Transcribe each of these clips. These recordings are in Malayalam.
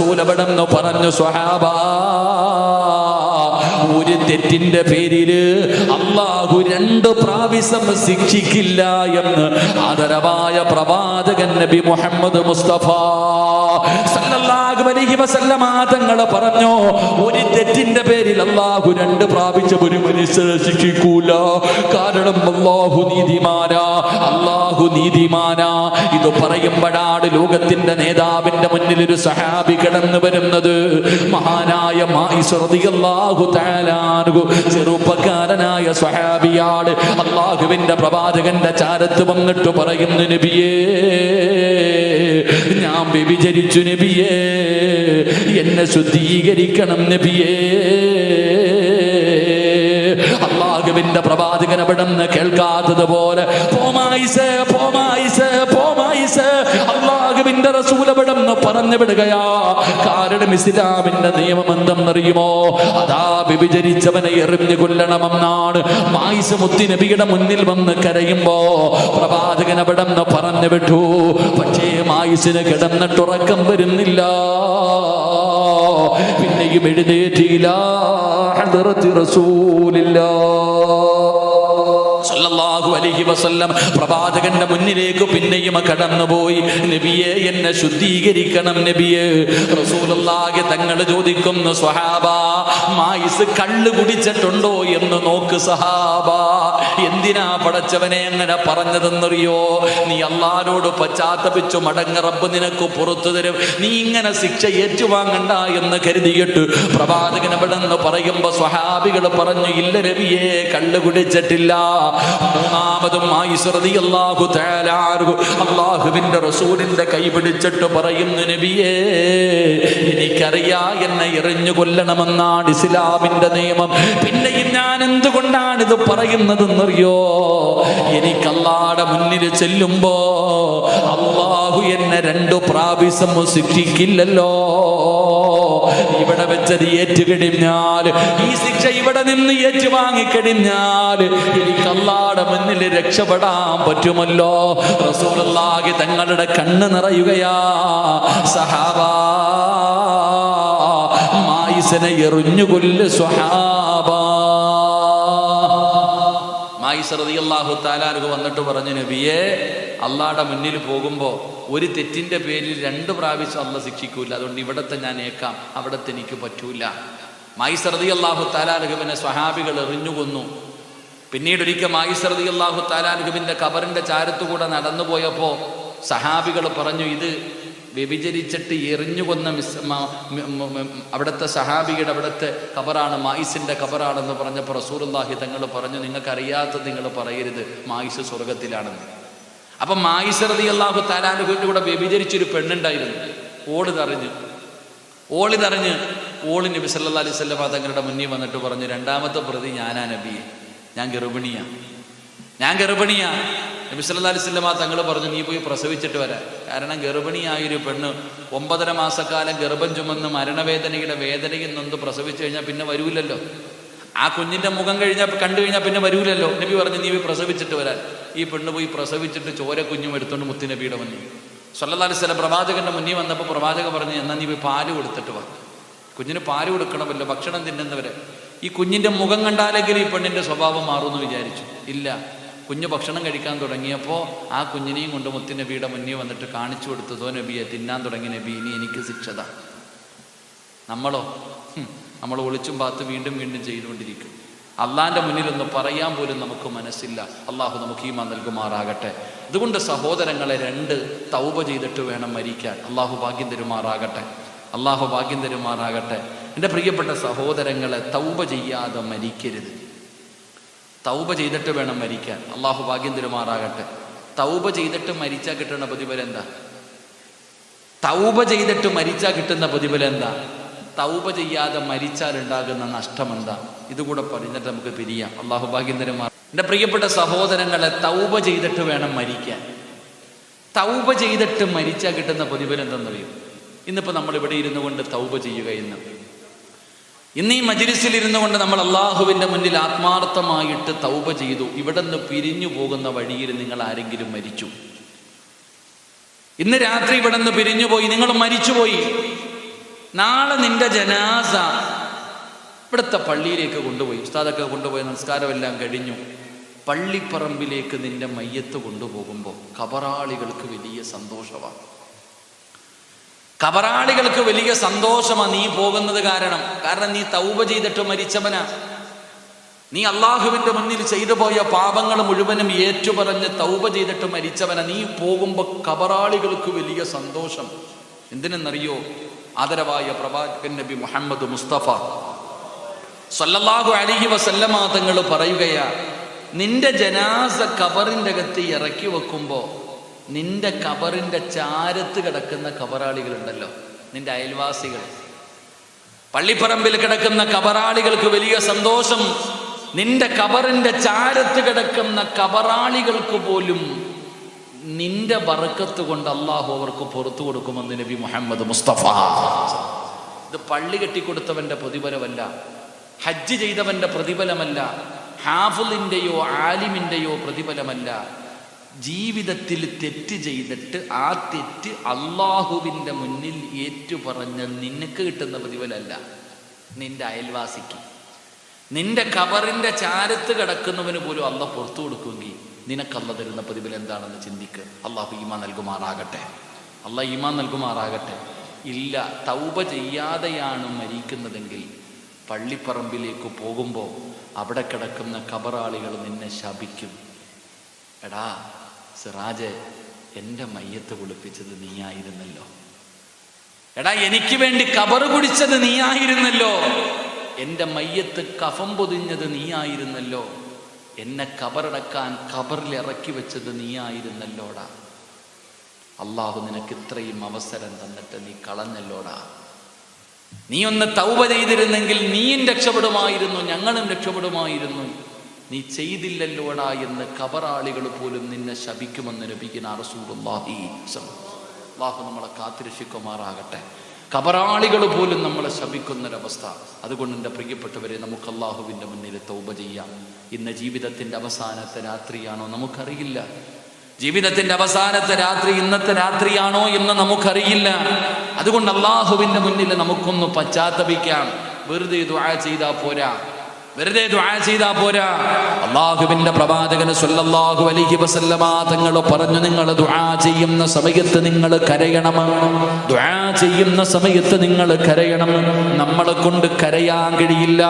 റസൂലവിടെന്ന് പറഞ്ഞു സ്വഹാബ. ഒരു തെറ്റിന്റെ പേരിൽ അള്ളാഹു രണ്ട് പ്രാവശ്യം ശിക്ഷിക്കില്ല എന്ന് ആദരവായ പ്രവാചകൻ നബി മുഹമ്മദ് മുസ്തഫ തങ്ങൾ പറഞ്ഞു ഒരു തെറ്റിന്റെ പേരിൽ അള്ളാഹു രണ്ട് പ്രാപിച്ച ഒരു മനുഷ്യരെ ശിക്ഷിക്കൂല. കാരണം അള്ളാഹു നീതിമാനാ അള്ളാഹു നീതിമാനാ. ഇത് പറയുമ്പോഴാണ് ലോകത്തിന്റെ നേതാവിന്റെ മുന്നിൽ ഒരു സഹാബി കിടന്നു വരുന്നത്. മഹാനായ മായിസ് റളിയല്ലാഹു തആല അൻഹു ചെറുപ്പക്കാരനായ സ്വഹാബിയാണ്. അള്ളാഹുവിന്റെ പ്രവാചകന്റെ ചാരത്ത് വന്നിട്ട് പറയുന്നു നബിയേ ഞാൻ വ്യഭിചരിച്ചു നബിയേ. എന്നെ ശുദ്ധീകരിക്കണം നബിയേ. അള്ളാഹുവിന്റെ പ്രവാചകൻ അവിടുന്ന് കേൾക്കാത്തത് പോലെ പോമായിസ് പോമായിസ്. അള്ളാഹുവിന്റെ പറഞ്ഞു വിടുകയാ. കാരണം ഇസ്ലാമിന്റെ നിയമം എന്തെന്നറിയുമോ? അതാ വ്യഭിചരിച്ചവനെ എറിഞ്ഞു കൊല്ലണമെന്നാണ്. മായിസ് മുത്തി നബിയുടെ മുന്നിൽ വന്ന് കരയുമ്പോ പ്രവാചകൻ അവിടുന്ന് പറഞ്ഞു വിട്ടു. പക്ഷേ മായിസിന് കിടന്നിട്ടുറക്കം വരുന്നില്ല. പിന്നെയും എഴുന്നേറ്റിയില്ല റസൂലില്ലാ. സല്ലല്ലാഹു അലൈഹി വസല്ലം പ്രവാചകന്റെ മുന്നിലേക്ക് പിന്നെയും കടന്നുപോയി. നബിയെ എന്നെ ശുദ്ധീകരിക്കണം നബിയെ. റസൂലുള്ളാഹി തങ്ങൾ ചോദിക്കുന്നു സ്വഹാബ മായിസ് കള്ള് കുടിച്ചിട്ടുണ്ടോ എന്ന് നോക്ക് സഹാബ എന്തിനാ പടച്ചവനെ അങ്ങനെ പറഞ്ഞതെന്നറിയോ? നീ അള്ളാരോട് പശ്ചാത്തപിച്ചു മടങ്ങ റബ്ബ് നിനക്ക് പുറത്തു തരും. നീ ഇങ്ങനെ ശിക്ഷ ഏറ്റുവാങ്ങണ്ട എന്ന് കരുതിയിട്ട് പ്രവാചകൻ അവിടെ നിന്ന് പറയുമ്പോ സ്വഹാബികൾ പറഞ്ഞു ഇല്ല രവിയെ കള്ളു കുടിച്ചിട്ടില്ല. മൂന്നാമതും അള്ളാഹു അള്ളാഹുവിന്റെ റസൂലിന്റെ കൈ പിടിച്ചിട്ട് പറയുന്നു നബിയേ എനിക്കറിയാ എന്നെ എറിഞ്ഞു കൊല്ലണമെന്നാണ് ഇസ്ലാമിന്റെ നിയമം. പിന്നെ ഞാൻ എന്തുകൊണ്ടാണ് ഇത് പറയുന്നതെന്നറിയോ എനിക്ക് അല്ലാടെ മുന്നിൽ ചെല്ലുമ്പോ അള്ളാഹു എന്നെ രണ്ടു പ്രാവശ്യം ശിക്ഷിക്കില്ലല്ലോ. ഇവിടെ വെച്ചത് ഏറ്റുകഴിഞ്ഞാൽ ഈ ശിക്ഷ ഇവിടെ നിന്ന് ഏറ്റുവാങ്ങിക്കഴിഞ്ഞാൽ എനിക്ക് അല്ലാടെ മുന്നിൽ രക്ഷപ്പെടാൻ പറ്റുമല്ലോ. റസൂലുള്ളാഹി തങ്ങളുടെ കണ്ണ് നിറയുകയാ. സഹാബാ മായിസനെ എറിഞ്ഞുകൊല്ല് സ്വഹാബാ. മായിസറിയാഹു താലാർക്ക് വന്നിട്ട് പറഞ്ഞു നബിയെ അള്ളാടെ മുന്നിൽ പോകുമ്പോൾ ഒരു തെറ്റിന്റെ പേരിൽ രണ്ട് പ്രാവശ്യം അല്ല ശിക്ഷിക്കൂല. അതുകൊണ്ട് ഇവിടത്തെ ഞാൻ ഏക്കാം അവിടത്തെ എനിക്ക് പറ്റൂല. മായിസറതി അള്ളാഹു താലാർഹുവിനെ സ്വഹാബികൾ എറിഞ്ഞുകൊന്നു പിന്നീട് ഒരിക്കൽ മായിസറതി അള്ളാഹു താലാർഹുവിന്റെ കബറിന്റെ ചാരത്തുകൂടെ നടന്നു പോയപ്പോൾ സഹാബികൾ പറഞ്ഞു ഇത് വ്യഭിചരിച്ചിട്ട് എറിഞ്ഞുകൊന്ന മിസ് അവിടുത്തെ സഹാബിയുടെ അവിടുത്തെ കബറാണ് മായിസിന്റെ കബറാണെന്ന് പറഞ്ഞപ്പോൾ റസൂലുള്ളാഹി തങ്ങൾ പറഞ്ഞു നിങ്ങൾക്കറിയാത്തത് നിങ്ങൾ പറയരുത് മായിസ് സ്വർഗത്തിലാണെന്ന് അപ്പൊ മായിസറതി അള്ളാഹു താലാനുവിന്റെ കൂടെ വ്യഭിചരിച്ചൊരു പെണ്ണുണ്ടായിരുന്നു. ഓട് തറിഞ്ഞ്. ഓളി തറിഞ്ഞ് ഓളി നബി സല്ലാ അലൈഹി സ്വല്ലം തങ്ങളുടെ മുന്നിൽ വന്നിട്ട് പറഞ്ഞു രണ്ടാമത്തെ പ്രതി ഞാനാ നബിയെ ഞാൻ ഗർഭിണിയാ. ഞാൻ ഗർഭിണിയാ. നബി സല്ലാ തങ്ങൾ പറഞ്ഞു നീ പോയി പ്രസവിച്ചിട്ട് വരാം. കാരണം ഗർഭിണിയായൊരു പെണ്ണ് ഒമ്പതര മാസക്കാലം ഗർഭം ചുമന്ന് മരണവേദനയുടെ വേദനയിൽ നിന്ന് പ്രസവിച്ചു കഴിഞ്ഞാൽ പിന്നെ വരൂലല്ലോ. ആ കുഞ്ഞിന്റെ മുഖം കഴിഞ്ഞാൽ കണ്ടു കഴിഞ്ഞാൽ പിന്നെ വരൂലല്ലോ. നബി പറഞ്ഞു നീ പോയി പ്രസവിച്ചിട്ട് വരാൻ ഈ പെണ്ണ് പോയി പ്രസവിച്ചിട്ട് ചോര കുഞ്ഞും എടുത്തുകൊണ്ട് മുത്തുനബിയുടെ മുന്നിൽ. സല്ലല്ലാഹു അലൈഹി വസല്ലം പ്രവാചകന്റെ മുന്നിൽ വന്നപ്പോൾ പ്രവാചകൻ പറഞ്ഞു എന്നാൽ നീ പോയി പാൽ കൊടുത്തിട്ട് വാ. കുഞ്ഞിന് പാൽ കൊടുക്കണമല്ലോ ഭക്ഷണം തിന്നുന്നവരെ. ഈ കുഞ്ഞിന്റെ മുഖം കണ്ടാലെങ്കിലും ഈ പെണ്ണിന്റെ സ്വഭാവം മാറുമെന്ന് വിചാരിച്ചു. ഇല്ല. കുഞ്ഞ് ഭക്ഷണം കഴിക്കാൻ തുടങ്ങിയപ്പോൾ ആ കുഞ്ഞിനെയും കൊണ്ട് മുത്തി നബിയുടെ മുന്നിൽ വന്നിട്ട് കാണിച്ചു കൊടുത്തതോ നബിയെ തിന്നാൻ തുടങ്ങി നബി ഇനി എനിക്ക് ശിക്ഷത. നമ്മളോ? നമ്മൾ ഒളിച്ചും പാത്ത് വീണ്ടും വീണ്ടും ചെയ്തുകൊണ്ടിരിക്കും. അള്ളാന്റെ മുന്നിൽ ഒന്ന് പറയാൻ പോലും നമുക്ക് മനസ്സില്ല. അള്ളാഹു നമുക്ക് ഈ നൽകുമാറാകട്ടെ. അതുകൊണ്ട് സഹോദരങ്ങളെ രണ്ട് തൗപ ചെയ്തിട്ട് വേണം മരിക്കാൻ. അള്ളാഹു ഭാഗ്യം തരുമാറാകട്ടെ. അള്ളാഹു ഭാഗ്യം തരുമാറാകട്ടെ. എന്റെ പ്രിയപ്പെട്ട സഹോദരങ്ങളെ തൗപ ചെയ്യാതെ മരിക്കരുത്. തൗബ ചെയ്തിട്ട് വേണം മരിക്കാൻ. അള്ളാഹു ഭാഗ്യം തിരുമാറാകട്ടെ. തൗബ ചെയ്തിട്ട് മരിച്ചാൽ കിട്ടുന്ന പ്രതിഫലം എന്താ? തൗബ ചെയ്തിട്ട് മരിച്ചാൽ കിട്ടുന്ന പ്രതിഫലം എന്താ? തൗബ ചെയ്യാതെ മരിച്ചാൽ ഉണ്ടാകുന്ന നഷ്ടം എന്താ? ഇതുകൂടെ പറഞ്ഞിട്ട് നമുക്ക് പിരിയാം. അള്ളാഹു ഭാഗ്യം തിരുമാറ എന്റെ പ്രിയപ്പെട്ട സഹോദരങ്ങളെ തൗബ ചെയ്തിട്ട് വേണം മരിക്കാൻ. തൗബ ചെയ്തിട്ട് മരിച്ചാൽ കിട്ടുന്ന പ്രതിഫലം എന്തെന്നറിയും ഇന്നിപ്പോൾ നമ്മൾ ഇവിടെ ഇരുന്നു കൊണ്ട് തൗബ ചെയ്യുക ഇന്ന് ഇന്ന് ഈ മജിലിസിൽ ഇരുന്നു കൊണ്ട് നമ്മൾ അള്ളാഹുവിന്റെ മുന്നിൽ ആത്മാർത്ഥമായിട്ട് തൗപ ചെയ്തു. ഇവിടെ നിന്ന് പിരിഞ്ഞു പോകുന്ന വഴിയിൽ നിങ്ങൾ ആരെങ്കിലും മരിച്ചു. ഇന്ന് രാത്രി ഇവിടെ നിന്ന് പിരിഞ്ഞുപോയി നിങ്ങൾ മരിച്ചുപോയി നാളെ നിന്റെ ജനാസ ഇവിടുത്തെ പള്ളിയിലേക്ക് കൊണ്ടുപോയി. ഉസ്താദൊക്കെ കൊണ്ടുപോയി. നമസ്കാരമെല്ലാം കഴിഞ്ഞു. പള്ളിപ്പറമ്പിലേക്ക് നിന്റെ മയ്യത്ത് കൊണ്ടുപോകുമ്പോൾ കബറാളികൾക്ക് വലിയ സന്തോഷമാണ്. കബറാളികൾക്ക് വലിയ സന്തോഷമാണ് നീ പോകുന്നത് കാരണം. കാരണം നീ തൗബ ചെയ്തിട്ട് മരിച്ചവനാ. നീ അള്ളാഹുവിന്റെ മുന്നിൽ ചെയ്തു പോയ പാപങ്ങൾ മുഴുവനും ഏറ്റുപറഞ്ഞ് തൗബ ചെയ്തിട്ട് മരിച്ചവന. നീ പോകുമ്പോൾ കബറാളികൾക്ക് വലിയ സന്തോഷം. എന്തിനെന്നറിയോ? ആദരവായ പ്രവാചകൻ നബി മുഹമ്മദ് മുസ്തഫ സല്ലല്ലാഹു അലൈഹി വസല്ലമാതങ്ങൾ പറയുകയാ നിന്റെ ജനാസ കബറിന്റെ അകത്ത് ഇറക്കി വെക്കുമ്പോ നിന്റെ കബറിന്റെ ചാരത്ത് കിടക്കുന്ന കബറാളികളുണ്ടല്ലോ. നിന്റെ അയൽവാസികൾ. പള്ളിപ്പറമ്പിൽ കിടക്കുന്ന കബറാളികൾക്ക് വലിയ സന്തോഷം. നിന്റെ കബറിന്റെ ചാരത്ത് കിടക്കുന്ന കബറാളികൾക്ക് പോലും നിന്റെ വറക്കത്ത് കൊണ്ട് അള്ളാഹു അവർക്ക് പുറത്തു കൊടുക്കുമെന്ന് നബി മുഹമ്മദ് മുസ്തഫ. ഇത് പള്ളി കെട്ടിക്കൊടുത്തവന്റെ പ്രതിഫലമല്ല. ഹജ്ജ് ചെയ്തവന്റെ പ്രതിഫലമല്ല. ഹാഫുലിന്റെയോ ആലിമിന്റെയോ പ്രതിഫലമല്ല. ജീവിതത്തിൽ തെറ്റ് ചെയ്തിട്ട് ആ തെറ്റ് അള്ളാഹുവിന്റെ മുന്നിൽ ഏറ്റുപറഞ്ഞ നിനക്ക് കിട്ടുന്ന പ്രതിഫലമല്ല. നിന്റെ അയൽവാസിക്ക്. നിന്റെ കബറിന്റെ ചാരത്ത് കിടക്കുന്നവന് പോലും അല്ല പുറത്തു കൊടുക്കുമെങ്കിൽ നിനക്കല്ല തരുന്ന പ്രതിഫലം എന്താണെന്ന് ചിന്തിക്ക്. അള്ളാഹു ഈമാ നൽകുമാറാകട്ടെ. അള്ളാഹ് ഈമാ നൽകുമാറാകട്ടെ. ഇല്ല തൗബ ചെയ്യാതെയാണ് മരിക്കുന്നതെങ്കിൽ പള്ളിപ്പറമ്പിലേക്ക് പോകുമ്പോൾ അവിടെ കിടക്കുന്ന കബറാളികൾ നിന്നെ ശപിക്കും. എടാ സിറാജെ എന്റെ മയ്യത്ത് കുളിപ്പിച്ചത് നീയായിരുന്നല്ലോ. എടാ എനിക്ക് വേണ്ടി കബറ് കുടിച്ചത് നീയായിരുന്നല്ലോ. എന്റെ മയ്യത്ത് കഫം പൊതിഞ്ഞത് നീയായിരുന്നല്ലോ. എന്നെ കബറടക്കാൻ കബറിൽ ഇറക്കി വെച്ചത് നീയായിരുന്നല്ലോടാ. അള്ളാഹു നിനക്ക് ഇത്രയും അവസരം തന്നിട്ട് നീ കളഞ്ഞല്ലോടാ. നീ ഒന്ന് തൗബ ചെയ്തിരുന്നെങ്കിൽ നീയും രക്ഷപ്പെടുമായിരുന്നു ഞങ്ങളും രക്ഷപ്പെടുമായിരുന്നു. നീ ചെയ്തില്ലല്ലോടാ എന്ന് കബറാളികൾ പോലും നിന്നെ ശപിക്കുമെന്ന് ലഭിക്കുന്ന അള്ളാഹു നമ്മളെ കാത്തിരക്ഷിക്കുമാറാകട്ടെ. കബറാളികൾ പോലും നമ്മളെ ശപിക്കുന്നൊരവസ്ഥ. അതുകൊണ്ട് എന്റെ പ്രിയപ്പെട്ടവരെ നമുക്ക് അള്ളാഹുവിന്റെ മുന്നിൽ തൗബ ചെയ്യാം. ഇന്ന് ജീവിതത്തിന്റെ അവസാനത്തെ രാത്രിയാണോ നമുക്കറിയില്ല. ജീവിതത്തിന്റെ അവസാനത്തെ രാത്രി ഇന്നത്തെ രാത്രിയാണോ എന്ന് നമുക്കറിയില്ല. അതുകൊണ്ട് അള്ളാഹുവിന്റെ മുന്നിൽ നമുക്കൊന്ന് പശ്ചാത്തപിക്കാം. വെറുതെ ദുആ ചെയ്താ പോരാ. വെറുതെ ദുആ ചെയ്താ പോരാ. അള്ളാഹുവിന്റെ പ്രവാചകൻ സല്ലല്ലാഹു അലൈഹി വസല്ലമ തങ്ങൾ പറഞ്ഞു നിങ്ങൾ ദുആ ചെയ്യുന്ന സമയത്ത് നിങ്ങൾ കരയണം. ദുആ ചെയ്യുന്ന സമയത്ത് നിങ്ങൾ കരയണം. നമ്മളെ കൊണ്ട് കരയാൻ കഴിയില്ല.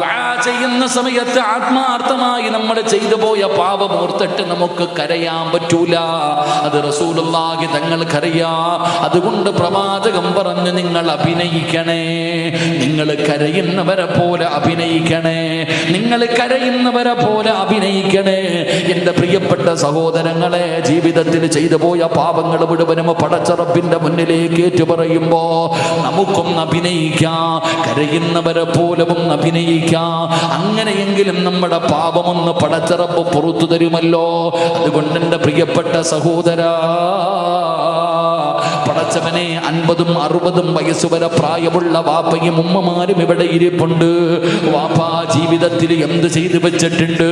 ദുആ ചെയ്യുന്ന സമയത്ത് ആത്മാർത്ഥമായി നമ്മൾ ചെയ്തു പോയ പാപം ഓർത്തിട്ട് നമുക്ക് കരയാൻ പറ്റൂല. അത് റസൂലുള്ളാഹി തങ്ങൾ തങ്ങൾക്കറിയാ അതുകൊണ്ട് പ്രവാചകൻ പറഞ്ഞു നിങ്ങൾ അഭിനയിക്കണേ. നിങ്ങൾ കരയുന്നവരെ പോലെ അഭിനയിക്കണേ. നിങ്ങൾ കരയുന്നവരെ പോലെ അഭിനയിക്കണേ. എന്റെ പ്രിയപ്പെട്ട സഹോദരങ്ങളെ ജീവിതത്തിൽ ചെയ്തു പോയ പാപങ്ങൾ മുഴുവനും പടച്ചറപ്പിന്റെ മുന്നിലേക്ക് ഏറ്റു പറയുമ്പോ നമുക്കൊന്ന് അഭിനയിക്കാം. കരയുന്നവരെ പോലെ ഒന്ന് അഭിനയിക്കാം. അങ്ങനെയെങ്കിലും നമ്മുടെ പാപമൊന്ന് പടച്ചറപ്പ് പുറത്തു തരുമല്ലോ. അതുകൊണ്ട് എന്റെ പ്രിയപ്പെട്ട സഹോദരാ പടച്ചവനെ അൻപതും അറുപതും വയസ്സ് വരെ പ്രായമുള്ള വാപ്പയും ഉമ്മമാരും ഇവിടെ ഇരിപ്പുണ്ട്. വാപ്പ ജീവിതത്തിൽ എന്ത് ചെയ്തു വെച്ചിട്ടുണ്ട്?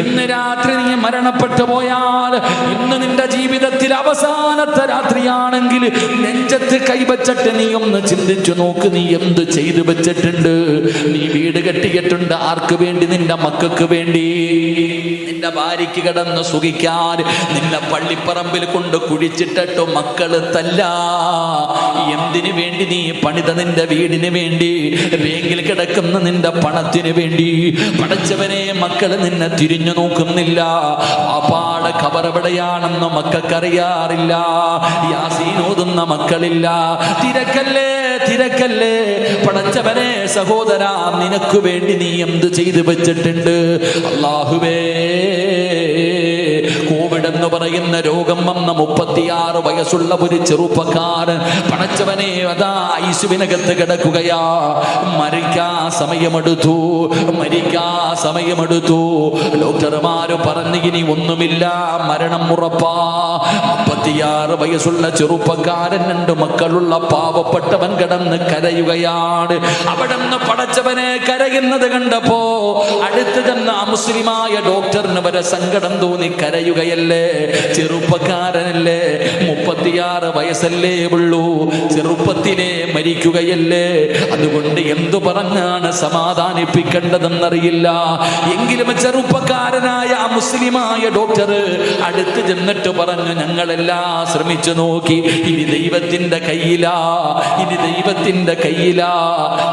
ഇന്ന് രാത്രി നീ മരണപ്പെട്ടു പോയാൽ ഇന്ന് നിന്റെ ജീവിതത്തിൽ അവസാനത്തെ രാത്രിയാണെങ്കിൽ നെഞ്ചത്ത് കൈവച്ചിട്ട് നീ ഒന്ന് ചിന്തിച്ചു നോക്ക് നീ എന്ത് ചെയ്തു വെച്ചിട്ടുണ്ട്. നീ വീട് കെട്ടിയിട്ടുണ്ട്. ആർക്ക് വേണ്ടി? നിന്റെ മക്കൾക്ക് വേണ്ടി. നിന്റെ ഭാര്യയ്ക്ക് കിടന്ന് സുഖിക്കാൻ നിന്നെ പള്ളിപ്പറമ്പിൽ കൊണ്ട് കുഴിച്ചിട്ടിട്ട് മക്കൾ തല്ല. എന്തിനു വേണ്ടി നീ പണിത നിന്റെ വീടിന് വേണ്ടി? ബാങ്കിൽ കിടക്കുന്ന നിന്റെ പണത്തിന് വേണ്ടി. പടച്ചവനെ മക്കൾ നിന്നെ തിരിഞ്ഞു നോക്കുന്നില്ല. പാപ്പാടെ ഖബറെവിടെയാണെന്ന് മക്കൾക്കറിയാറില്ല. യാസീൻ ഓതുന്ന മക്കളില്ല. തിരക്കല്ലേ തിരക്കല്ലേ? പടച്ചവനെ സഹോദര നിനക്ക് വേണ്ടി നീ എന്ത് ചെയ്തു വെച്ചിട്ടുണ്ട്? അള്ളാഹുവേ കോവിഡ് എന്ന് പറയുന്ന രോഗം വന്ന മുപ്പത്തിയാറ് വയസ്സുള്ള ഒരു ചെറുപ്പക്കാരൻ പടച്ചവനെ അതാ ഐശുവിനകത്ത് കിടക്കുകയാ. മരിക്കാ സമയമെടുത്തു മരിക്കാ സമയമെടുത്തു. ഡോക്ടർമാര് പറഞ്ഞു ഇനി ഒന്നുമില്ല മരണം ഉറപ്പാ. മുപ്പത്തിയാറ് വയസ്സുള്ള ചെറുപ്പക്കാരൻ രണ്ട് മക്കളുള്ള പാവപ്പെട്ടവൻ കിടന്ന് കരയുകയാണ്. അവിടെ നിന്ന് പടച്ചവനെ കരയുന്നത് കണ്ടപ്പോ അടുത്ത് ചെന്ന മുസ്ലിമായ ഡോക്ടറിന് വരെ സങ്കടം തോന്നി കര കരയുകയല്ലേ? ചെറുപ്പക്കാരനല്ലേ? മുപ്പത്തിയാറ് വയസ്സല്ലേ ഉള്ളൂ. ചെറുപ്പത്തിനെ മരിക്കുകയല്ലേ? അതുകൊണ്ട് എന്തു പറഞ്ഞാണ് സമാധാനിപ്പിക്കേണ്ടതെന്നറിയില്ല. എങ്കിലും ചെറുപ്പക്കാരനായ മുസ്ലിമായ ഡോക്ടർ അടുത്ത് ചെന്നിട്ട് പറഞ്ഞു ഞങ്ങളെല്ലാം ശ്രമിച്ചു നോക്കി. ഇനി ദൈവത്തിന്റെ കയ്യിലാ ഇനി ദൈവത്തിന്റെ കയ്യിലാ.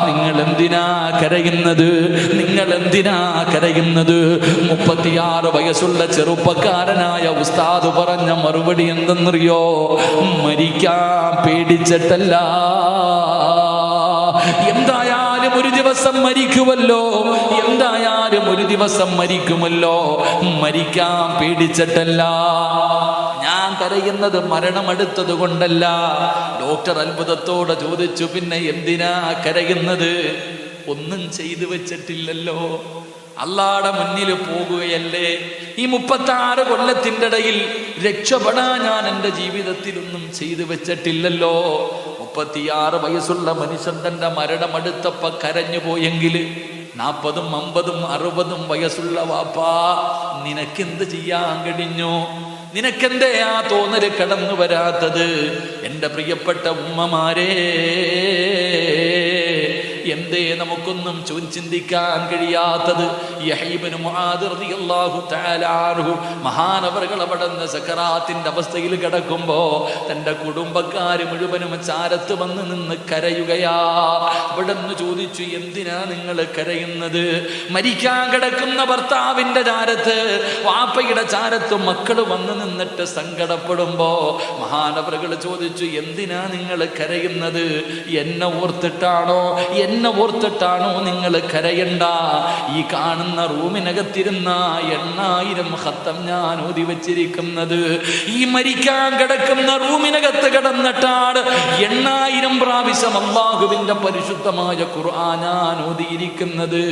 നിങ്ങൾ എന്തിനാ കരയുന്നത്? നിങ്ങൾ എന്തിനാ കരയുന്നത്? മുപ്പത്തിയാറ് വയസ്സുള്ള ചെറുപ്പക്കാരനായ ഉസ്താദ് പറഞ്ഞ മറുപടി എന്തെന്നറിയോ? മരിക്കാൻ പേടിച്ചിട്ടല്ല. എന്തായാലും ഒരു ദിവസം മരിക്കുമല്ലോ. എന്തായാലും ഒരു ദിവസം മരിക്കുമല്ലോ. മരിക്കാൻ പേടിച്ചിട്ടല്ല. കരയുന്നത് മരണമെടുത്തത് കൊണ്ടല്ല. ഡോക്ടർ അത്ഭുതത്തോടെ ചോദിച്ചു പിന്നെ എന്തിനാ കരയുന്നത്? ഒന്നും ചെയ്തു വെച്ചിട്ടില്ലല്ലോ. അള്ളാടെ മുന്നിൽ പോകുകയല്ലേ. ഈ മുപ്പത്താറ് കൊല്ലത്തിന്റെ ഇടയിൽ രക്ഷപ്പെടാൻ ഞാൻ എന്റെ ജീവിതത്തിലൊന്നും ചെയ്തു വെച്ചിട്ടില്ലല്ലോ. മുപ്പത്തിയാറ് വയസ്സുള്ള മനുഷ്യൻ തന്റെ മരണമടുത്തപ്പ കരഞ്ഞു പോയെങ്കിൽ നാൽപ്പതും അമ്പതും അറുപതും വയസ്സുള്ള വാപ്പാ നിനക്കെന്ത് ചെയ്യാൻ കഴിഞ്ഞു? നിനക്കെന്തേ ആ തോന്നൽ കടന്നു വരാത്തത്? എന്റെ പ്രിയപ്പെട്ട ഉമ്മമാരേ. എന്തേ നമുക്കൊന്നും ചിന്തിക്കാൻ കഴിയാത്തത്? മഹാനവറുകൾ അൻഹു. മഹാനവറുകൾ അവിടുന്ന് അവസ്ഥയിൽ കിടക്കുമ്പോ തന്റെ കുടുംബക്കാര് മുഴുവനും ചാരത്ത് വന്ന് നിന്ന് കരയുകയാ. അവിടുന്ന് ചോദിച്ചു എന്തിനാ നിങ്ങൾ കരയുന്നത്? മരിക്കാൻ കിടക്കുന്ന ഭർത്താവിന്റെ ചാരത്ത് വാപ്പയുടെ ചാരത്ത് മക്കൾ വന്ന് നിന്നിട്ട് സങ്കടപ്പെടുമ്പോ മഹാനവറുകൾ ചോദിച്ചു എന്തിനാ നിങ്ങൾ കരയുന്നത്? എന്നെ ഓർത്തിട്ടാണോ? എന്നെ ഓർത്തിട്ടാണോ നിങ്ങൾ കരയണ്ട? ഈ കാണുന്ന റൂമിനകത്തിരുന്ന എണ്ണായിരം ഹത്തം ഞാൻ ഓതി വച്ചിരിക്കുന്നത്. ഈ മരിക്കാൻ കിടക്കുന്ന റൂമിനകത്ത് കിടന്നിട്ടാണ് എണ്ണായിരം പ്രാവശ്യം അള്ളാഹുവിന്റെ പരിശുദ്ധമായ ഖുർആൻ ഞാൻ ഓതിയിരിക്കുന്നത്.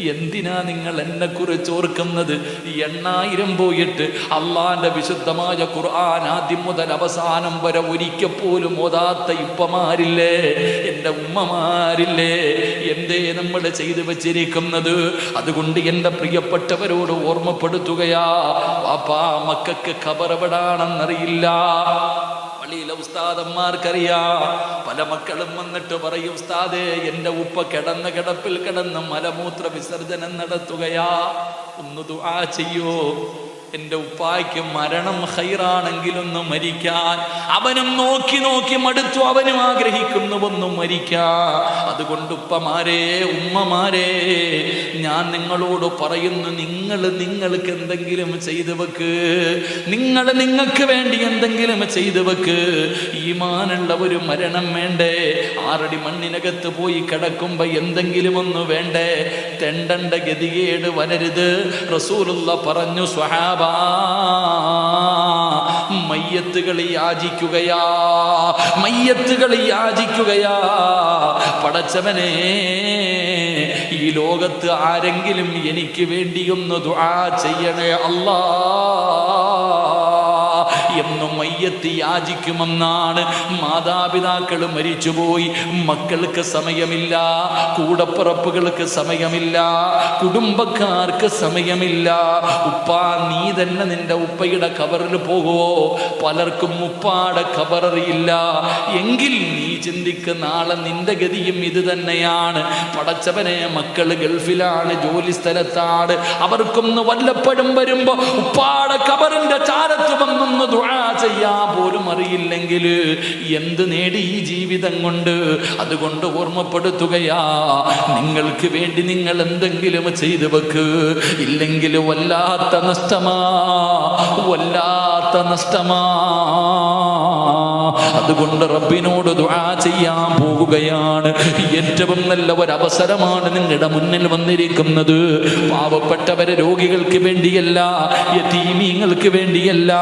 എന്തിനാ നിങ്ങൾ എന്നെ കുറിച്ച് ഓർക്കുന്നത്? എണ്ണായിരം പോയിട്ട് അള്ളാന്റെ വിശുദ്ധമായ ഖുർആൻ ആദ്യം മുതൽ അവസാനം വരെ ഒരിക്കൽ പോലും ഓതാത്ത ഇപ്പമാരില്ലേ? എന്റെ ഉമ്മമാരില്ലേ? എന്തേ നമ്മൾ ചെയ്തു വച്ചിരിക്കുന്നത്? അതുകൊണ്ട് എന്റെ പ്രിയപ്പെട്ടവരോട് ഓർമ്മപ്പെടുത്തുകയാ. വാപ്പാ മക്കൾക്ക് ഖബറവിടാണെന്നറിയില്ല. പള്ളിയിലെ ഉസ്താദന്മാർക്കറിയാ. പല മക്കളും വന്നിട്ട് പറയും ഉസ്താദേ എന്റെ ഉപ്പ കിടന്ന കിടപ്പിൽ കിടന്ന് മലമൂത്ര വിസർജനം നടത്തുകയാ. ഒന്ന് ദുആ ചെയ്യോ. എന്റെ ഉപ്പായ്ക്ക് മരണം ഹൈറാണെങ്കിലൊന്ന് മരിക്കാൻ. അവനും നോക്കി നോക്കി മടുത്തു അവനും ആഗ്രഹിക്കുന്നുവെന്നും മരിക്കാ മരിക്കാൻ. അതുകൊണ്ട് ഉപ്പമാരെ ഉമ്മമാരെ ഞാൻ നിങ്ങളോട് പറയുന്നു നിങ്ങൾ നിങ്ങൾക്ക് എന്തെങ്കിലും ചെയ്തു വെക്ക്. നിങ്ങൾ നിങ്ങൾക്ക് വേണ്ടി എന്തെങ്കിലും ചെയ്തു വെക്ക്. ഈമാനുള്ള ഒരു മരണം വേണ്ടേ? ആറടി മണ്ണിനകത്ത് പോയി കിടക്കുമ്പോ എന്തെങ്കിലും ഒന്ന് വേണ്ടേ? തെണ്ടണ്ട ഗതികേട് വരരുത്. റസൂലുള്ള പറഞ്ഞു സ്വഹാബ മയ്യത്തുകൾ യാചിക്കുകയാ മയ്യത്തുകൾ യാചിക്കുകയാ പടച്ചവനെ ഈ ലോകത്ത് ആരെങ്കിലും എനിക്ക് വേണ്ടിയൊന്ന് ദുആ ചെയ്യണേ അല്ലാ. എന്നും മയ്യത്ത് യാചിക്കുമെന്നാണ് മാതാപിതാക്കൾ മരിച്ചുപോയി. മക്കൾക്ക് സമയമില്ല കൂടപ്പുറപ്പുകൾക്ക് സമയമില്ല കുടുംബക്കാർക്ക് സമയമില്ല. ഉപ്പ നീ തന്നെ നിന്റെ ഉപ്പയുടെ കവറിൽ പോകുവോ പലർക്കും ഉപ്പാടെ കവറിയില്ല എങ്കിൽ നീ ചിന്തിക്ക് നാളെ നിന്റെ ഗതിയും ഇത് തന്നെയാണ്. പടച്ചവനെ മക്കൾ ഗൾഫിലാണ് ജോലി സ്ഥലത്താണ് അവർക്കൊന്ന് വല്ലപ്പോഴും വരുമ്പോ ഉപ്പാടെ കബറിന്റെ ചാരത്ത് വന്നൊന്ന് ദുആ ചെയ്യാ പോലും അറിയില്ലെങ്കിൽ എന്ത് നേടി ഈ ജീവിതം കൊണ്ട്? അതുകൊണ്ട് ഓർമ്മപ്പെടുത്തുകയാ. നിങ്ങൾക്ക് വേണ്ടി നിങ്ങൾ എന്തെങ്കിലും ചെയ്തു വെക്ക്. ഇല്ലെങ്കിൽ വല്ലാത്ത നഷ്ടമാ. വല്ലാത്ത നഷ്ടമാ. അതുകൊണ്ട് റബ്ബിനോട് ദുആ ചെയ്യാൻ പോവുകയാണ് ഏറ്റവും നല്ല ഒരവസരമാണ് നിങ്ങളുടെ മുന്നിൽ വന്നിരിക്കുന്നത്. പാവപ്പെട്ടവരെ രോഗികൾക്ക് വേണ്ടിയല്ല യതീമീങ്ങൾക്ക് വേണ്ടിയല്ല.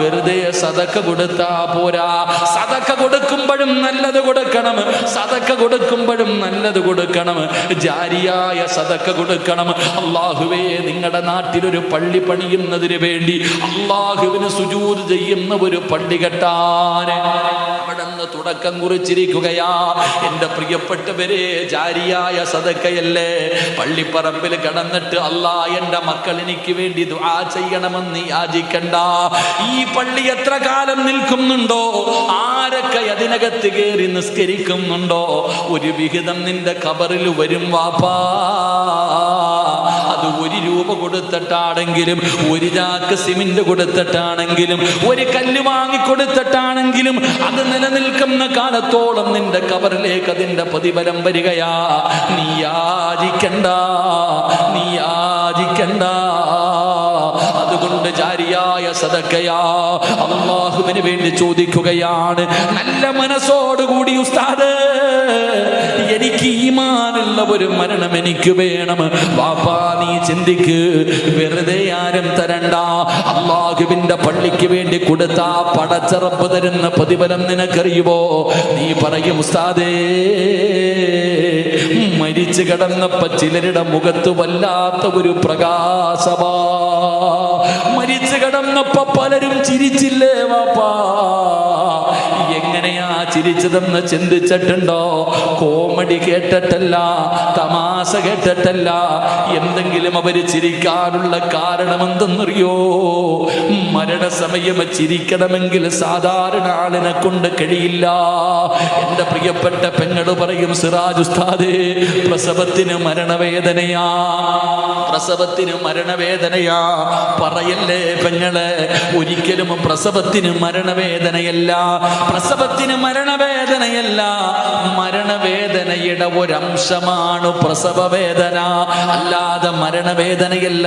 വെറുതെ സതക്ക കൊടുത്താ പോരാ. സതക്ക കൊടുക്കുമ്പോഴും നല്ലത് കൊടുക്കണം. സതക്ക കൊടുക്കുമ്പോഴും നല്ലത് കൊടുക്കണം. ജാരിയായ സതക്ക കൊടുക്കണം. അള്ളാഹുവേ നിങ്ങളുടെ നാട്ടിലൊരു പള്ളി പണിയുന്നതിന് വേണ്ടി അള്ളാഹുവിന് സുജൂത് ചെയ്യുന്ന ഒരു പള്ളി കെട്ടാൻ. അവിടെ നിന്ന് തുടക്കം കുറിച്ചിരിക്കുകയാ. എന്റെ പ്രിയപ്പെട്ടവരെ ജാരിയായ സദക്കയല്ലേ? പള്ളിപ്പറമ്പിൽ കടന്നിട്ട് അല്ലാ എന്റെ മക്കൾ എനിക്ക് വേണ്ടി ദുആ ചെയ്യണമെന്ന് യാചിക്കണ്ട. ഈ പള്ളി എത്ര കാലം നിൽക്കുന്നുണ്ടോ? ആരൊക്കെ അതിനകത്ത് കയറി നിസ്കരിക്കുന്നുണ്ടോ? ഒരു വിഹിതം നിന്റെ കബറിൽ വരും വാപ്പാ. ഒരു കൊടുത്തിട്ടാണെങ്കിലും ഒരു ചാക്ക് സിമെന്റ് കൊടുത്തിട്ടാണെങ്കിലും ഒരു കല്ല് വാങ്ങിക്കൊടുത്തിട്ടാണെങ്കിലും അത് നിലനിൽക്കുന്ന കാലത്തോളം നിന്റെ കവറിലേക്ക് അതിന്റെ പ്രതിഫലം വരികയാ. നീ യാചിക്കണ്ട നീ യാചിക്കണ്ട. ജാരിയായ സദക്കയാ അള്ളാഹുവിന് വേണ്ടി ചോദിക്കുകയാണ്. നല്ല മനസ്സോടുകൂടി ഉസ്താദ് എനിക്ക് ഈമാനുള്ള ഒരു മരണം എനിക്ക് വേണം. വാപ്പാ നീ ചിന്തിക്ക്. വെറുതെ ആരും തരണ്ട. അള്ളാഹുവിന്റെ പള്ളിക്ക് വേണ്ടി കൊടുത്ത പടച്ചറപ്പ് തരുന്ന പ്രതിഫലം നിനക്കറിയുമോ നീ പറയും ഉസ്താദേ മരിച്ചു കിടന്നപ്പ ചിലരുടെ മുഖത്ത് വല്ലാത്ത ഒരു പ്രകാശമാ. മരിച്ചു കിടന്നപ്പോ പലരും ചിരിച്ചില്ലേ വാപ്പാ? എങ്ങനെയാ ചിരിച്ചതെന്ന് ചിന്തിച്ചിട്ടുണ്ടോ? കോമഡി കേട്ടിട്ടല്ല തമാശ കേട്ടിട്ടല്ല. എന്തെങ്കിലും അവർ ചിരിക്കാനുള്ള കാരണം എന്തെന്നറിയോ മരണസമയം ചിരിക്കണമെങ്കിൽ സാധാരണ ആളിനെ കൊണ്ട് കഴിയില്ല. എന്റെ പ്രിയപ്പെട്ട പെങ്ങൾ പറയും സിറാജ് ഉസ്താദേ പ്രസവത്തിന് മരണവേദനയാ പ്രസവത്തിന് മരണവേദനയാ. പറയല്ലേ പെങ്ങളെ ഒരിക്കലും പ്രസവത്തിന് മരണവേദനയല്ല. പ്രസവത്തിന് മരണവേദനയല്ല. മരണവേദനയുടെ ഒരംശമാണ് പ്രസവ വേദന അല്ലാതെ മരണവേദനയല്ല.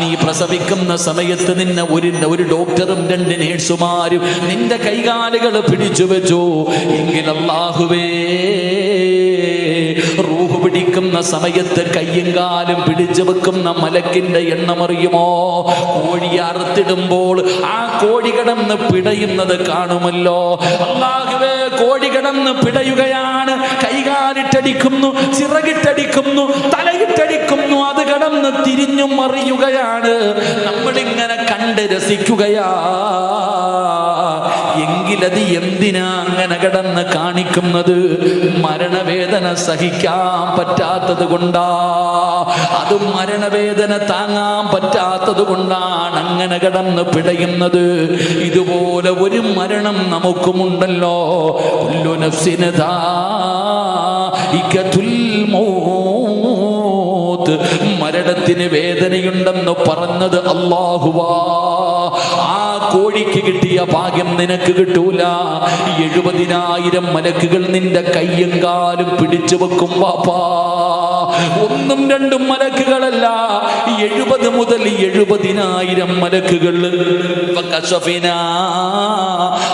നീ പ്രസവിക്കുന്ന സമയത്ത് നിന്നെ ഒരു ഒരു ഡോക്ടറും രണ്ട് നേഴ്സുമാരും നിന്റെ കൈകാലുകൾ പിടിച്ചു വെച്ചു എങ്കിൽ അള്ളാഹുവേ റൂഹ് പിടിക്കുന്ന സമയത്ത് കയ്യും കാലും പിടിച്ചു വെക്കുന്ന മലക്കിന്റെ എണ്ണമറിയുമോ? കോഴി അറുത്തിടുമ്പോൾ ആ കോഴി കിടന്ന് പിടയുന്നത് കാണുമല്ലോ. അള്ളാഹുവേ കോഴി കിടന്ന് പിടയുകയാണ്. കൈകാലിട്ടടിക്കുന്നു ചിറകിട്ടടിക്കുന്നു തലയിട്ടടിക്കുന്നു അത് കിടന്ന് തിരിഞ്ഞു മറിയുകയാണ്. നമ്മളിങ്ങനെ കണ്ട് രസിക്കുകയാ. എങ്കിലത് എന്തിനാ അങ്ങനെ കിടന്ന് കാണിക്കുന്നത്? മരണവേദന സഹിക്കാൻ പറ്റാത്തത് കൊണ്ടാ. അത് മരണവേദന താങ്ങാൻ പറ്റാത്തത് കൊണ്ടാണ് അങ്ങനെ കിടന്ന് പിടയുന്നത്. ഇതുപോലെ ഒരു മരണം നമുക്കുമുണ്ടല്ലോ. മൗത്ത്. മരണത്തിന് വേദനയുണ്ടെന്ന് പറഞ്ഞത് അള്ളാഹുവാ കോഴിക്ക് കിട്ടിയ ഭാഗ്യം നിനക്ക് കിട്ടൂല എഴുപതിനായിരം മലക്കുകൾ നിന്റെ കയ്യും കാലും പിടിച്ചു വെക്കും പാപ്പാ ഒന്നും രണ്ടും മലക്കുകളല്ല എഴുപത് മുതൽ എഴുപതിനായിരം മലക്കുകൾ فكشفنا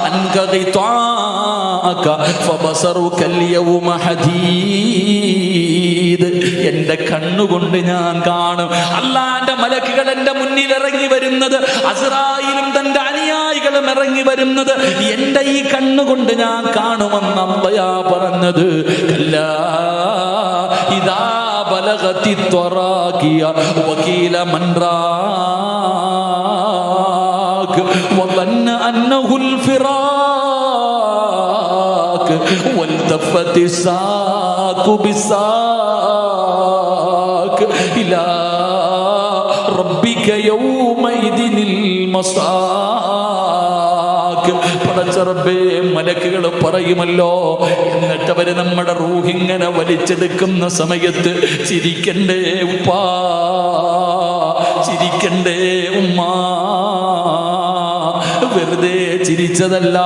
عنك غطاءك فبصرك اليوم حديد എന്റെ കണ്ണുകൊണ്ട് ഞാൻ കാണും അള്ളാന്റെ മലക്കുകൾ എന്റെ മുന്നിൽ ഇറങ്ങി വരുന്നത് അസ്രായിലും തന്റെ അനുയായികളും ഇറങ്ങി വരുന്നത് എന്റെ ഈ കണ്ണുകൊണ്ട് ഞാൻ കാണുമെന്ന് അമ്മയാ പറഞ്ഞത് കല്ലാ ഇതാ ബലഗത്തി ത്വറാക്കിയ വക്കീല മൻറാക്ക് وظن أنه الفراق والتفت الساق بالساق إلى ربك يومئذ المساق പടച്ചറബേ മലക്കുകൾ പറയുമല്ലോ എന്നിട്ട് അവര് നമ്മുടെ റൂഹിങ്ങനെ വലിച്ചെടുക്കുന്ന സമയത്ത് ചിരിക്കണ്ടേ ഉപ്പാ ചിരിക്കണ്ടേ ഉമ്മാ വെറുതെ ചിരിച്ചതല്ല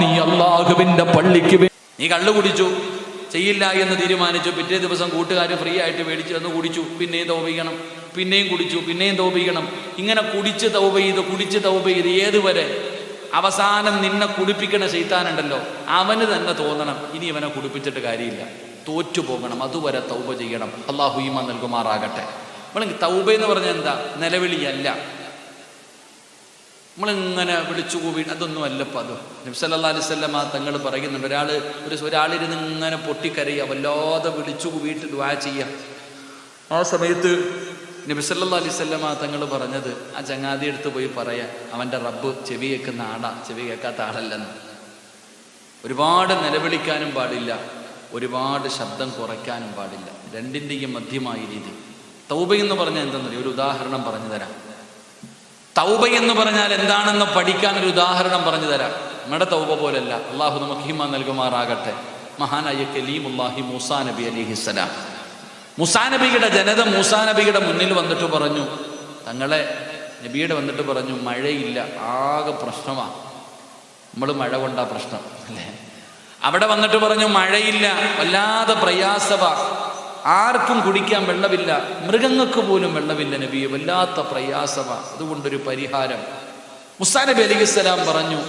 നീ അള്ളാഹുവിന്റെ പള്ളിക്ക് വേ- നീ കള്ളു കുടിച്ചു ചെയ്യില്ല എന്ന് തീരുമാനിച്ചു. പിറ്റേ ദിവസം കൂട്ടുകാർ ഫ്രീ ആയിട്ട് മേടിച്ചു എന്ന് കുടിച്ചു. പിന്നെയും തോപിക്കണം പിന്നെയും കുടിച്ചു. പിന്നെയും തോപിക്കണം ഇങ്ങനെ കുടിച്ച് തൗബ ചെയ്ത് കുടിച്ച് തൗബ ചെയ്ത് ഏതുവരെ അവസാനം നിന്നെ കുടിപ്പിക്കണ ചെയ്താനുണ്ടല്ലോ അവന് തന്നെ തോന്നണം. ഇനി ഇവനെ കുടിപ്പിച്ചിട്ട് കാര്യമില്ല. തോറ്റു പോകണം അതുവരെ തൗബ ചെയ്യണം. അള്ളാഹു ഈമ നൽകുമാറാകട്ടെ. നമ്മൾ തൗബ എന്ന് പറഞ്ഞാൽ എന്താ? നിലവിളിയല്ല. നമ്മളിങ്ങനെ വിളിച്ചു കൂവി അതൊന്നും അല്ലപ്പോൾ അത് നബ്സല്ലാ അലിസ്വല്ലമ തങ്ങൾ പറയുന്നുണ്ട്. ഒരാൾ ഒരു ഒരാളിരുന്ന് ഇങ്ങനെ പൊട്ടിക്കരയുക വല്ലാതെ വിളിച്ചു കൂവിയിട്ട് ദ്വാ ചെയ്യുക. ആ സമയത്ത് നബിസല്ലാ അലിസ്വല്ലമ തങ്ങൾ പറഞ്ഞത് ആ ചങ്ങാതി എടുത്ത് പോയി പറയാം അവന്റെ റബ്ബ് ചെവി കേൾക്കുന്ന ആടാ ചെവി കേൾക്കാത്ത ആളല്ലെന്ന്. ഒരുപാട് നിലവിളിക്കാനും പാടില്ല ഒരുപാട് ശബ്ദം കുറയ്ക്കാനും പാടില്ല. രണ്ടിന്റെയും മധ്യമായ രീതി. തൗബ എന്ന് പറഞ്ഞാൽ എന്തെന്നറിയോ? ഒരു ഉദാഹരണം പറഞ്ഞു തരാം. തൗബ എന്ന് പറഞ്ഞാൽ എന്താണെന്ന് പഠിക്കാൻ ഒരു ഉദാഹരണം പറഞ്ഞു തരാം. നമ്മുടെ തൗബ പോലല്ല. അള്ളാഹു നമുക്ക് നൽകുമാറാകട്ടെ. മഹാനായ കലീമുല്ലാഹി മൂസാ നബി അലിഹിസ്സലാം മുസാ നബിയുടെ ജനത മൂസാ നബിയുടെ മുന്നിൽ വന്നിട്ട് പറഞ്ഞു തങ്ങളെ നബിയുടെ വന്നിട്ട് പറഞ്ഞു മഴയില്ല ആകെ പ്രശ്നമാണ് നമ്മൾ മഴ കൊണ്ടാ പ്രശ്നം. അല്ലേ? അവിടെ വന്നിട്ട് പറഞ്ഞു മഴയില്ല വല്ലാതെ പ്രയാസവ ആർക്കും കുടിക്കാൻ വെള്ളമില്ല മൃഗങ്ങൾക്ക് പോലും വെള്ളമില്ല നബിയെ. വല്ലാത്ത പ്രയാസമാണ് അതുകൊണ്ടൊരു പരിഹാരം. മുസാ നബി അലിസ്സലാം പറഞ്ഞു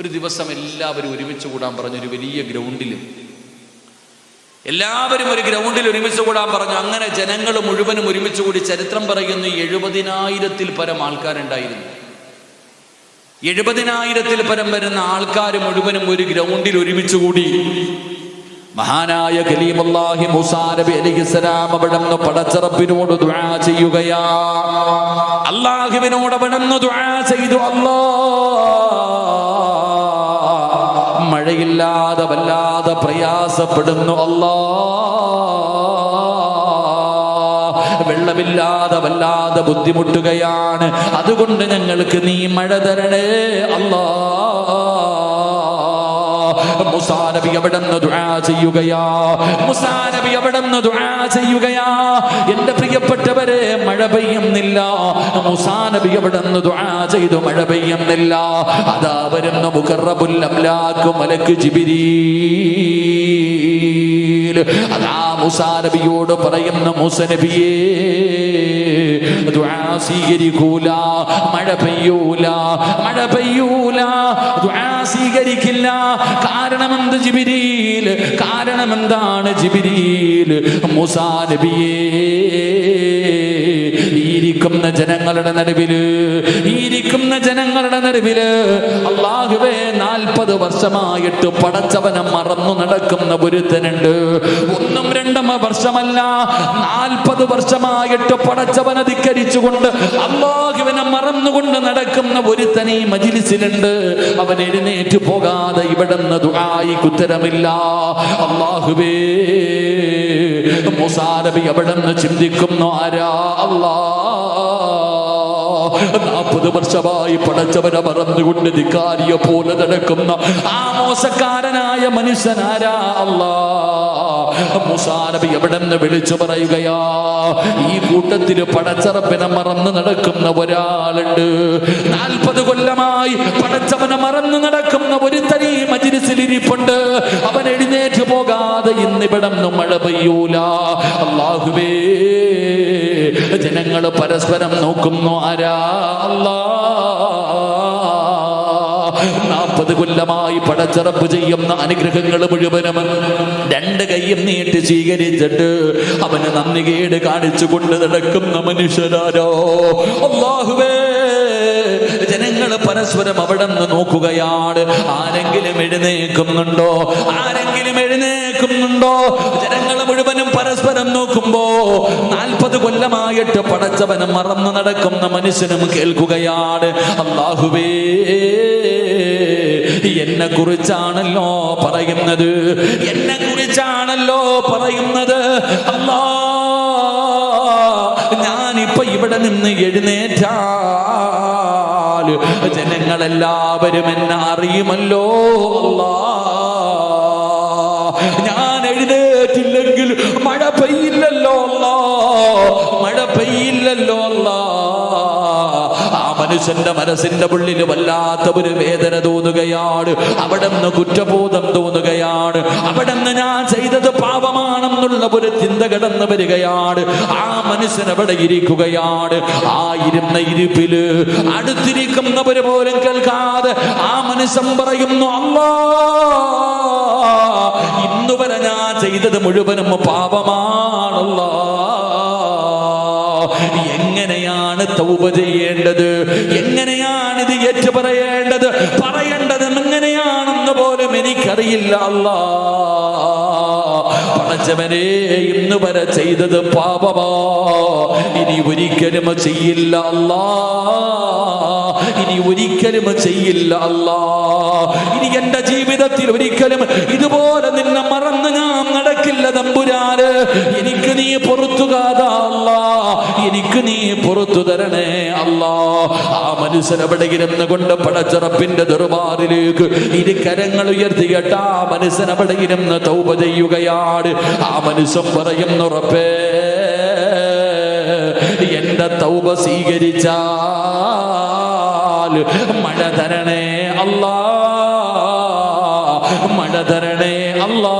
ഒരു ദിവസം എല്ലാവരും ഒരുമിച്ച് കൂടാൻ പറഞ്ഞു ഒരു വലിയ ഗ്രൗണ്ടിൽ എല്ലാവരും ഒരു ഗ്രൗണ്ടിൽ ഒരുമിച്ച് കൂടാൻ പറഞ്ഞു. അങ്ങനെ ജനങ്ങൾ മുഴുവനും ഒരുമിച്ച് കൂടി ചരിത്രം പറയുന്നു എഴുപതിനായിരത്തിൽ പരം ആൾക്കാരുണ്ടായിരുന്നു. എഴുപതിനായിരത്തിൽ പരം വരുന്ന ആൾക്കാർ മുഴുവനും ഒരു ഗ്രൗണ്ടിൽ ഒരുമിച്ച് കൂടി. മഹാനായ കലീമുല്ലാഹി മൂസാ നബി അലിഹിസ്സലാം അവിടുന്ന് പടച്ചറപ്പിനോട് ദുആ ചെയ്യുകയാ. അല്ലാഹുവിനോട് അവിടുന്ന് ദുആ ചെയ്തു അല്ലാ. മഴയില്ലാതെ വല്ലാതെ പ്രയാസപ്പെടുന്നു അല്ലാ. വെള്ളമില്ലാതെ വല്ലാതെ ബുദ്ധിമുട്ടുകയാണ്. അതുകൊണ്ട് ഞങ്ങൾക്ക് നീ മഴ തരണേ അല്ലാ. മുസാനബി അവിടെന്ന് ദുആ ചെയ്യുകയാ. മുസാനബി അവിടെന്ന് ദുആ ചെയ്യുകയാ. എന്റെ പ്രിയപ്പെട്ടവരെ മഴ പെയ്യുന്നില്ല. മുസാനബി അവിടെന്ന് ദുആ ചെയ്തു മഴ പെയ്യുന്നില്ല. അതാ വരുന്ന മുഖറബുൽ മലക്ക് ജിബിരീൽ. അതാ മുസാനബിയോട് പറയുന്ന മുസനബിയേ ദുആ സ്വീകരിക്കൂല. മഴ പെയ്യൂല. മഴ പെയ്യൂല. ദുആ സ്വീകരിക്കില്ല. കാരണം എന്ത് ജിബിരിയിൽ കാരണം എന്താണ് ജിബിരിയിൽ മുസാ നബിയേ ഇരിക്കുന്ന ജനങ്ങളുടെ നടുവിൽ ഇരിക്കുന്ന ജനങ്ങളുടെ നടുവിൽ അള്ളാഹുവേ നാൽപ്പത് വർഷമായിട്ട് പടച്ചവനെ മറന്നു നടക്കുന്ന ഒരുത്തനുണ്ട്. വർഷമല്ല. നാൽപ്പത് വർഷമായിട്ട് പടച്ചവനെ ധിക്കരിച്ചുകൊണ്ട് അള്ളാഹുവിനെ മറന്നുകൊണ്ട് നടക്കുന്ന ഒരു തനി മജിലിസിലുണ്ട്. അവൻ എഴുന്നേറ്റ് പോകാതെ ഇവിടെ ദുആയി കുത്തരമില്ല അള്ളാഹുവേ മുസാനബി നിന്ന് ചിന്തിക്കുന്നു? ആരാ? അല്ലാ നാൽപ്പത് വർഷമായി പടച്ചവനെ മറന്നുകൊണ്ട് ധിക്കാരിയെ പോലെ നടക്കുന്ന ആ മോശക്കാരനായ മനുഷ്യനാരാ അല്ലാ. മുസാനബി എവിടെ വിളിച്ചു പറയുകയാ ഈ കൂട്ടത്തിൽ പടച്ചറപ്പിനെ മറന്ന് നടക്കുന്ന ഒരാളുണ്ട്. നാൽപ്പത് കൊല്ലമായി പടച്ചവനെ മറന്ന് നടക്കുന്ന ഒരു തനി മജിരിസിൽ ഇരിപ്പുണ്ട്. അവൻ എഴുന്നേറ്റ് പോകാതെ ഇന്നിവിടം മഴ പെയ്യൂല. അള്ളാഹുവേ ജനങ്ങൾ പരസ്പരം നോക്കുന്നു. ആരാ നാൽപ്പത് കൊല്ലമായി പടച്ചറപ്പ് ചെയ്യുന്ന അനുഗ്രഹങ്ങൾ മുഴുവനും രണ്ട് കൈയും നീട്ടി സ്വീകരിച്ചിട്ട് അവന് നന്ദി കേട് കാണിച്ചു കൊണ്ട് നടക്കുന്ന മനുഷ്യരാരോ? അള്ളാഹുവേ ജനങ്ങൾ പരസ്പരം അവിടെ നിന്ന് നോക്കുകയാണ്. ആരെങ്കിലും എഴുന്നേക്കുന്നുണ്ടോ ആരെങ്കിലും എഴുന്നേക്കുന്നുണ്ടോ ജനങ്ങൾ മുഴുവനും പരസ്പരം നോക്കുമ്പോ നാൽപ്പത് കൊല്ലമായിട്ട് പടച്ചവന് മറന്നു നടക്കുന്ന മനുഷ്യനും കേൾക്കുകയാണ്. അള്ളാഹുവേ എന്നെ കുറിച്ചാണല്ലോ പറയുന്നത്? എന്നെ കുറിച്ചാണല്ലോ പറയുന്നത്? അല്ലാ ഞാനിപ്പൊ ഇവിടെ നിന്ന് എഴുന്നേറ്റാൽ ജനങ്ങളെല്ലാവരും എന്നെ അറിയുമല്ലോ. അല്ലാ. മനുഷ്യന്റെ മനസ്സിന്റെ ഉള്ളിൽ വല്ലാത്ത ഒരു വേദന തോന്നുകയാണ്. അവിടെ നിന്ന് കുറ്റബോധം തോന്നുകയാണ്. അവിടെ നിന്ന് ഞാൻ ചെയ്തത് പാപമാണെന്നുള്ള ഒരു ചിന്ത കടന്നു വരികയാണ്. ആ മനുഷ്യൻ അവിടെ ഇരിക്കുകയാണ്. ആ ഇരുന്ന ഇരിപ്പിൽ അടുത്തിരിക്കുന്നവര് പോലും കേൾക്കാതെ ആ മനുഷ്യൻ പറയുന്നു അല്ലാ ഇന്നുവരെ ഞാൻ ചെയ്തത് മുഴുവനും പാപമാണല്ലോ. എങ്ങനെയാണ് തൗബ ചെയ്യേണ്ടത്? എങ്ങനെയാണ് ഇത് ഏറ്റു പറയേണ്ടത് പറയേണ്ടത് എങ്ങനെയാണെന്ന് പോലും എനിക്കറിയില്ല അല്ലാ. പടച്ചവനെ ഇന്ന് വരെ ചെയ്തത് പാപമാ. ഇനി ഒരിക്കലും ചെയ്യില്ല അല്ലാ. ഇനി ഒരിക്കലും ചെയ്യില്ല അല്ലാ. ഇനി എന്റെ ജീവിതത്തിൽ ഒരിക്കലും ഇതുപോലെ നിന്നെ മറന്ന് ഞാൻ നടക്കില്ല തമ്പുരാന് എനിക്ക് നീ പുറത്തു കാതാ എനിക്ക് നീ പുറത്തു തരണേ അല്ലാ. ആ മനുഷ്യൻ എവിടെ ഇരുന്ന് കൊണ്ട് പടച്ചറപ്പിന്റെ ദുർബാറിലേക്ക് ഇരു കരങ്ങൾ ഉയർത്തിയിട്ട് ആ മനുഷ്യൻ അവിടെ ഇരുന്ന് തൗപ ചെയ്യുകയാണ്. ആ മനുഷ്യൻ പറയുന്നുറപ്പേ എന്റെ തൗപ സ്വീകരിച്ചാൽ മഴ തരണേ അല്ലാ മഴ തരണേ അല്ലാ.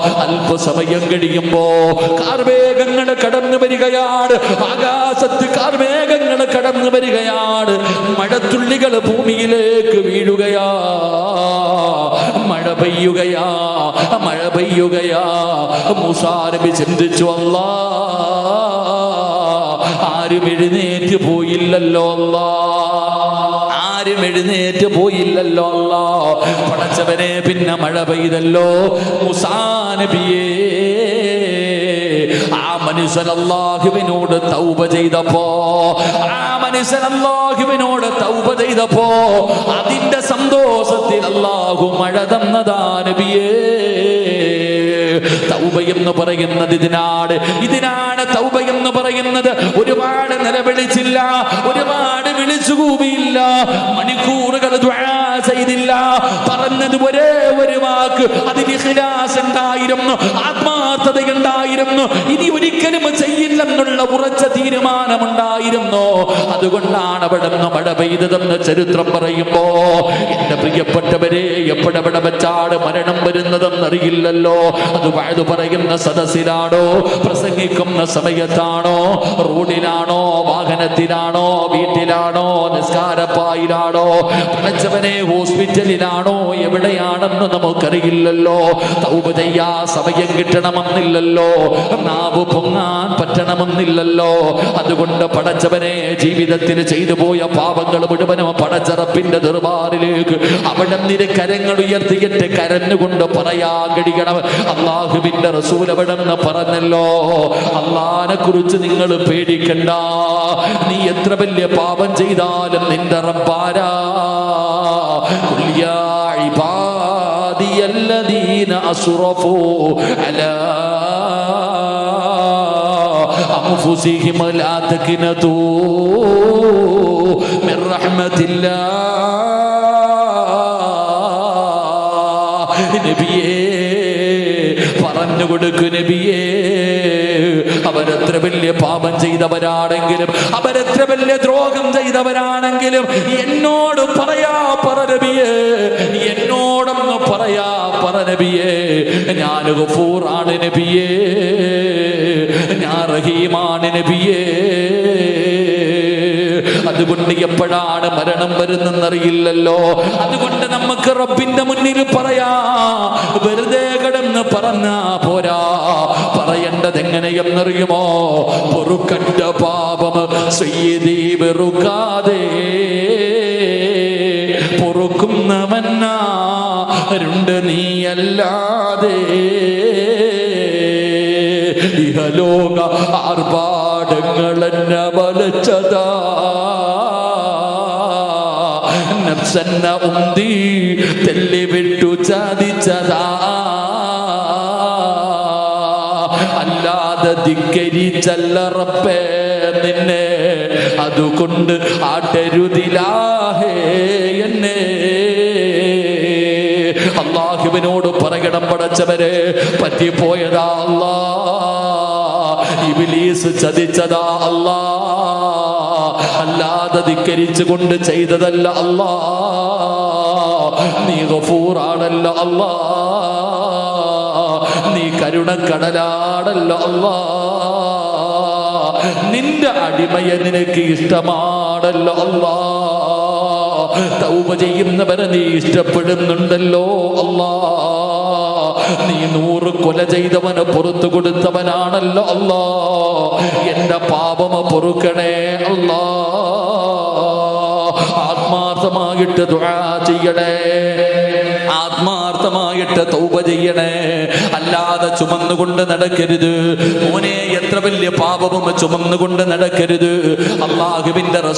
അല്പസമയം കഴിയുമ്പോ കാർമേഘങ്ങൾ കടന്നു വരികയാണ്. ആകാശത്ത് കാർമേഘങ്ങൾ കടന്നു വരികയാണ്. മഴത്തുള്ളികൾ ഭൂമിയിലേക്ക് വീഴുകയാ. മഴ പെയ്യുകയാ. മഴ പെയ്യുകയാ. മുസാരബി ചിന്തിച്ചു അല്ലാ ആരും എഴുന്നേറ്റ് പോയില്ലല്ലോ അല്ലാ. ആരും എഴുന്നേറ്റ് പോയില്ലല്ലോ അല്ലാ. പടച്ചവനെ പിന്നെ മഴ പെയ്തല്ലോ. മുസാനബിയേ ആ മനുഷ്യൻ അള്ളാഹുവിനോട് തൗബ ചെയ്തപ്പോ ആ മനുഷ്യൻ അള്ളാഹുവിനോട് തൗബ ചെയ്തപ്പോ അതിന്റെ സന്തോഷത്തിൽ അള്ളാഹു മഴ തന്നതാ നബിയേ. തൗബ എന്ന് പറയുന്നത് ഇതിനാണ്. ഇതിനാണ് തൗബ എന്ന് പറയുന്നത്. ഒരുപാട് നിലവിളിച്ചില്ല. ഒരുപാട് വിളിച്ചു കൂവിയില്ല. മണിക്കൂറുകൾ ചെയ്തില്ല. പറഞ്ഞത് ഒരേ ഒരു വാക്ക്. അതിന് ഉണ്ടായിരുന്നു ആത്മാർത്ഥത ഉണ്ടായിരുന്നു ഇനി ഒരിക്കലും ചെയ്യില്ലെന്നുള്ള ഉറച്ച തീരുമാനമുണ്ടായിരുന്നു? അതുകൊണ്ടാണ് അവിടെ മഴ പെയ്തതെന്ന് ചരിത്രം പറയുമ്പോ എന്റെ പ്രിയപ്പെട്ടവരെ എപ്പോഴെവിടെ വെച്ചാണ് മരണം വരുന്നതെന്നറിയില്ലല്ലോ? അത് വാഴു പറയുന്ന സദസ്സിലാണോ? പ്രസംഗിക്കുന്ന സമയത്താണോ? റോഡിലാണോ? വാഹനത്തിലാണോ? വീട്ടിലാണോ? നിസ്കാരപ്പായിലാണോ? പഠിച്ചവനെ ഹോസ്പിറ്റലിലാണോ? എവിടെയാണെന്ന് നമുക്കറിയില്ലല്ലോ. ചെയ്യാ സമയം കിട്ടണമെന്നില്ലല്ലോ. നാവ് പൊങ്ങാൻ കാണണമെന്നില്ലല്ലോ അതുകൊണ്ട് പടച്ചവനെ ജീവിതത്തിന് ചെയ്തു പോയ പാപങ്ങൾ മുഴുവനും പടച്ചറപ്പിന്റെ ദർബാറിലേക്ക് അവിടെ നിന്റെ കരങ്ങൾ ഉയർത്തിയിട്ട് കരഞ്ഞുകൊണ്ട് പറയാൻ കഴിയണം. അള്ളാഹുവിന്റെ റസൂൽ അവിടെ നിന്ന് പറഞ്ഞല്ലോ അള്ളാനെ കുറിച്ച് നിങ്ങൾ പേടിക്കണ്ട. നീ എത്ര വലിയ പാപം ചെയ്താലും നിന്റെ റബ്ബാരാ ഇബാദിയല്ലദീന أسرفوا على أنفسهم لا تكنتوا من رحمة الله നബിയേ പറഞ്ഞു കൊടുക്കു നബിയേ അവരെത്ര വലിയ പാപം ചെയ്തവരാണെങ്കിലും അവരെത്ര വലിയ ദ്രോഹം ചെയ്തവരാണെങ്കിലും എന്നോട് പറയാ പറ നബിയേ എന്നോടൊന്ന് പറയാ പറ നബിയേ ഞാൻ ഗഫൂറാണ് നബിയേ ഞാൻ നബിയേ. അതുകൊണ്ട് എപ്പോഴാണ് മരണം വരുന്നെന്നറിയില്ലല്ലോ. അതുകൊണ്ട് നമുക്ക് റബ്ബിന്റെ മുന്നിൽ പറയാ വെറുതെ കിടന്ന് പറഞ്ഞാ പോരാ. പറയേണ്ടത് എങ്ങനെയെന്നറിയുമോ പൊറുക്കണ്ട പാപം ചെയ്തി വെറുക്കാതെ. പൊറുക്കുന്നവനാരുണ്ട് നീയല്ലാതെ. ഇഹലോക ആർഭാടങ്ങൾ എന്നെ വലച്ചതാ. നഫ്സന്ന ഉന്തി തെല്ലി വിട്ടു ചതിച്ചതാ അല്ലാതെ ധിക്കരിച്ചല്ല ചല്ലറപ്പേ നിന്നെ അതുകൊണ്ട് ആട്ടരുതിലാഹേ എന്നെ. അള്ളാഹുവിനോട് പറയണം പടച്ചവരെ പറ്റിപ്പോയതാ അല്ലാ ഇബിലീസ് ചതിച്ചതാ അല്ലാ. അല്ലാതെ ധിക്കരിച്ചു കൊണ്ട് ചെയ്തതല്ല അല്ലാ. നീ ഗഫൂറാണല്ല അല്ലാ. നീ കരുണക്കടലാണല്ല അല്ലാ. നിന്റെ അടിമയെ നിനക്ക് ഇഷ്ടമാണല്ലോ അല്ലാ. തൗബ ചെയ്യുന്നവരെ നീ ഇഷ്ടപ്പെടുന്നുണ്ടല്ലോ അല്ലാ. നീ നൂറ് കൊല ചെയ്തവന് പുറത്തു കൊടുത്തവനാണല്ലോ അല്ലാ. എന്റെ പാപമ പൊറുക്കണേ അല്ലാ. ആത്മാർത്ഥമായിട്ട് ദുആ ചെയ്യണേ. ആത്മാർത്ഥമായിട്ട് തൗപ ചെയ്യണേ. അല്ലാതെ ചുമന്നുകൊണ്ട് നടക്കരുത്. മോനെ എത്ര വലിയ പാപവും ചുമന്നുകൊണ്ട് നടക്കരുത്. അള്ളാഹുവിന്റെ